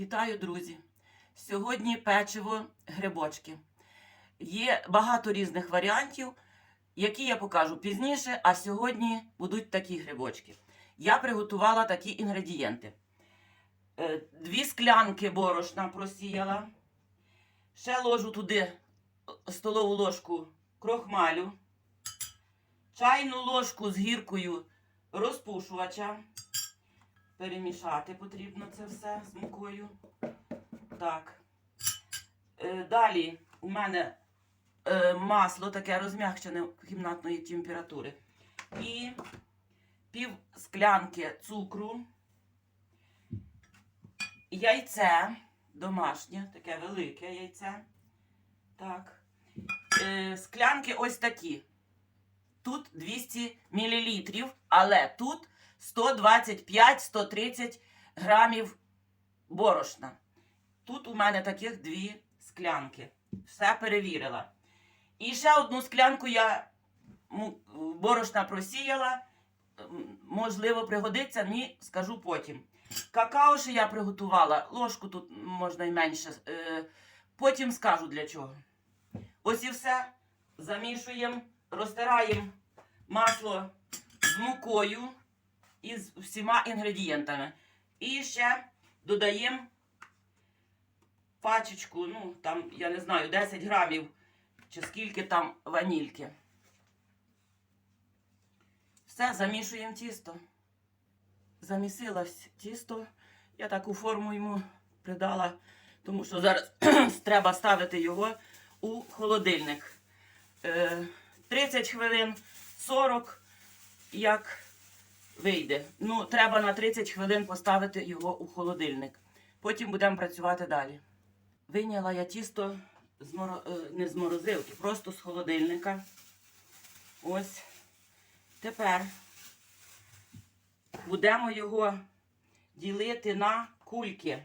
Вітаю, друзі! Сьогодні печиво грибочки. Є багато різних варіантів, які я покажу пізніше, а сьогодні будуть такі грибочки. Я приготувала такі інгредієнти. Е, Дві склянки борошна просіяла. Ще ложу туди столову ложку крохмалю, чайну ложку з гіркою розпушувача. Перемішати потрібно це все з мукою. Так. Е, далі у мене е, масло таке розм'якчене кімнатної температури. І пів склянки цукру. Яйце домашнє, таке велике яйце. Так. Е, склянки ось такі. Тут 200 мл, але тут 125-130 грамів борошна. Тут у мене таких дві склянки. Все перевірила. І ще одну склянку я борошна просіяла. Можливо, пригодиться, ні, скажу потім. Какао ще я приготувала. Ложку тут можна й менше. Е, Потім скажу для чого. Ось і все. Замішуємо, розтираємо масло з мукою і з всіма інгредієнтами. І ще додаємо пачечку, ну там, я не знаю, 10 грамів чи скільки там ванільки. Все, замішуємо тісто. Замісила вс- тісто. Я таку форму йому придала, тому що зараз треба ставити його у холодильник. Е, 30 хвилин, 40, як вийде. Ну, треба на 30 хвилин поставити його у холодильник. Потім будемо працювати далі. Вийняла я тісто з моро... е, не з морозилки, просто з холодильника. Ось. Тепер будемо його ділити на кульки.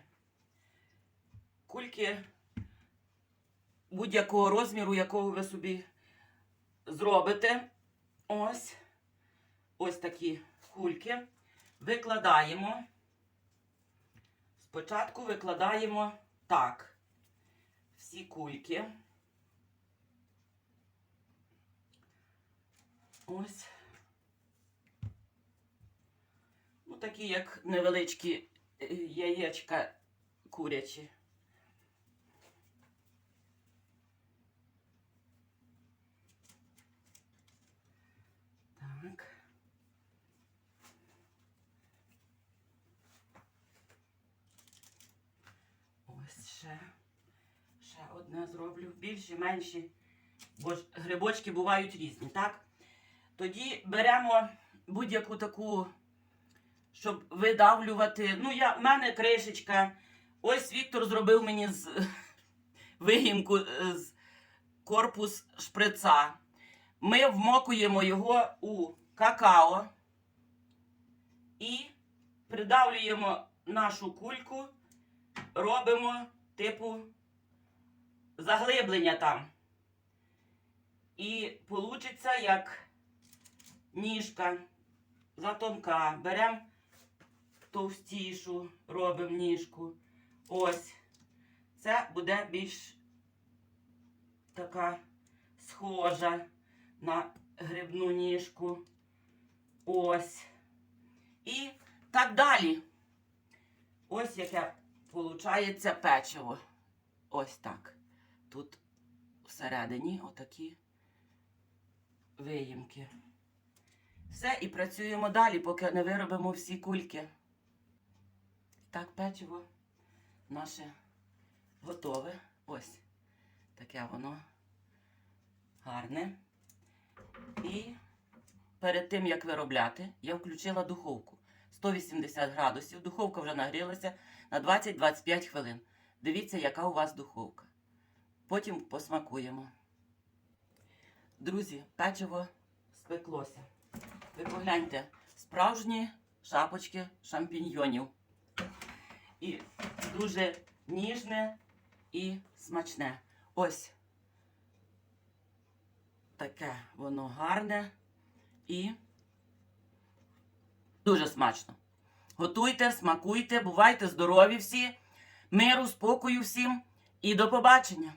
Кульки будь-якого розміру, якого ви собі зробите. Ось. Ось такі кульки. Викладаємо. Спочатку викладаємо так. Всі кульки. Ось. Ну, такі, як невеличкі е, яєчка курячі. Так. Ось ще. Ще одне зроблю. Більші, менші. Бо ж грибочки бувають різні, так? Тоді беремо будь-яку таку, щоб видавлювати. Ну, я, в мене кришечка. Ось Віктор зробив мені з виїмку е, з корпус шприца. Ми вмокуємо його у какао і придавлюємо нашу кульку, робимо типу заглиблення там. І получиться як ніжка затонка. Беремо товстішу, робимо ніжку. Ось. Це буде більш така схожа на грибну ніжку. Ось. І так далі. Ось яке виходить печиво. Ось так. Тут всередині отакі виїмки. Все, і працюємо далі, поки не виробимо всі кульки. Так, печиво наше готове. Ось таке воно гарне. І перед тим, як виробляти, я включила духовку 180 градусів. Духовка вже нагрілася на 20-25 хвилин. Дивіться, яка у вас духовка. Потім посмакуємо. Друзі, печиво спеклося. Ви погляньте, справжні шапочки шампіньйонів. І дуже ніжне і смачне. Ось таке воно гарне і дуже смачно. Готуйте, смакуйте, бувайте здорові всі. миру, спокою всім і до побачення.